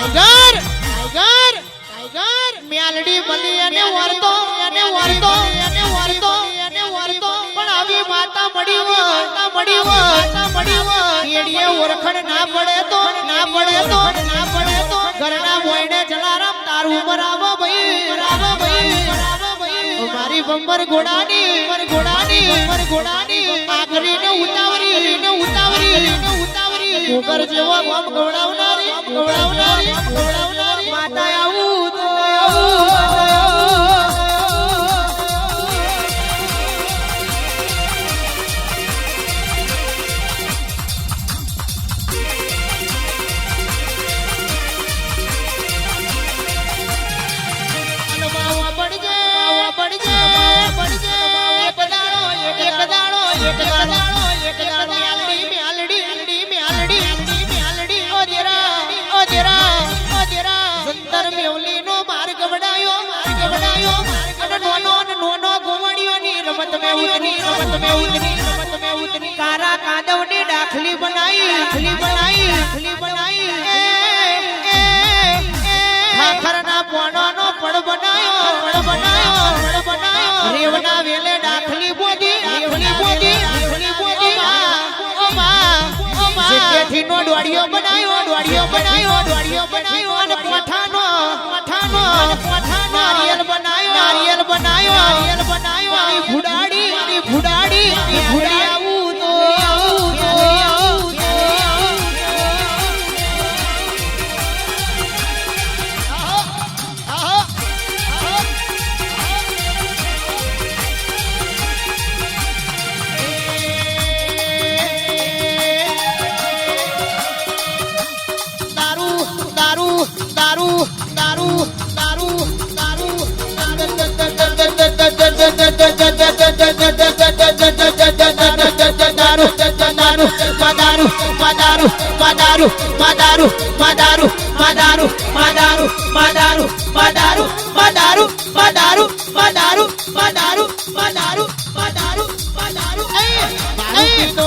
Tiger tiger tiger મ્યાલડી મળી અને વરતો અને વરતો અને વરતો અને વરતો પણ આવી માતા મળી માતા મળી માતા મળી એડીએ ઓળખણ ના પડે તો, ના પડે તો, ના પડે તો. ઘરના મોયને જલારામ તારું બરાબર ભાઈ બરાબર ભાઈ. બરાબર ભાઈ મારી બંબર ઘોડાની બંબર ઘોડાની બંબર ઘોડાની ઉગર જેવો ગમ ગવડાવનારી ગવડાવનારી ગવડાવનારી માતા આવું માર્ગ બનાવ્યો અને નોનો અને નોનો ગોવાણીઓની રમત મે ઉતરી, રમત મે ઉતરી, રમત મે ઉતરી. કારા કાદવની દાખલી બનાવી દાખલી બનાવી દાખલી બનાવી ખાખરના પોણોનો પડ બનાવ્યો પડ બનાવ્યો પડ બનાવ્યો રેવના વેલે દાખલી બોધી દાખલી બોધી દાખલી બોધી. ઓ માં ઓ માં જેથી નો ડોડિયો બનાવ્યો ડોડિયો બનાવ્યો ડોડિયો બનાવ્યો અને કોઠાનો કોઠાનો કોઠા નારિયેલ બનાયો. નારિયેલ બનાયો. નારિયેલ બનાયો. ભુડાડી ભુડાડી ભુડાડી. આવું માદારૂ માદારૂ માદારૂ માદારૂ માદારૂ માદારૂ માદારૂ માદારૂ માદારૂ માદારૂ માદારૂ માદારૂ માદારૂ માદારૂ માદારૂ એ પીતો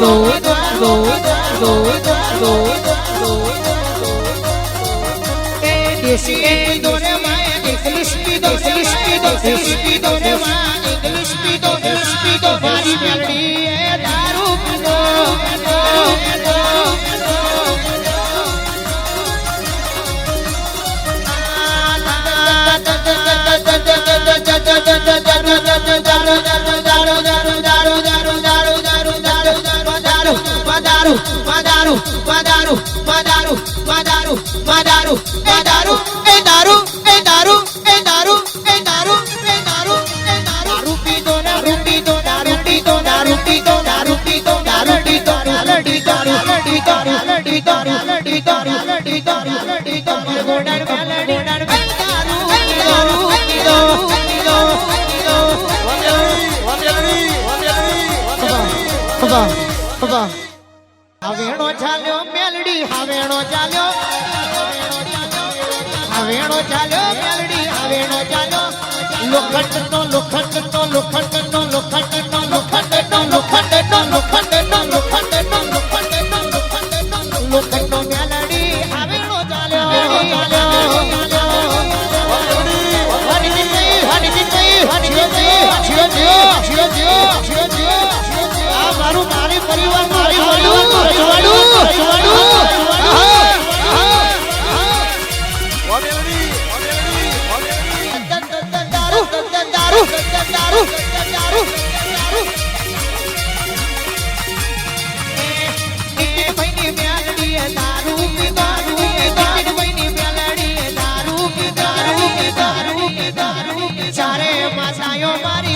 dối dối dối dối દેશી દેશી દોરે માં ઇંગ્લિશ પી દો ઇંગ્લિશ પી દો ઇંગ્લિશ પી દો ઇંગ્લિશ પી દો ઇંગ્લિશ પી દો મારી పదారు పదారు పదారు పదారు పదారు పదారు పదారు ఎదారు ఎదారు ఎదారు ఎదారు ఎదారు ఎదారు రూపితో నా రూపితో నా రూపితో నా రూపితో నా రూపితో నా రూపితో నా రూపితో నా రూపితో నా రూపితో నా రూపితో నా రూపితో నా రూపితో మరగొడారు మరగొడారు ఎదారు ఎదారు ఎదారు ఎదారు వందలని వందలని వందలని పదా పదా હવેણો ચાલ્યો, મેલડી હવેણો ચાલ્યો. હવેણો ચાલ્યો, મેલડી હવેણો ચાલ્યો. લોખંડ નો લોખંડ નો લોખંડ નો લોખંડ Ayo, Mari.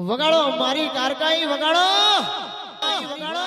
વગાડો મારી કારકાઈ વગાડો. વગાડો.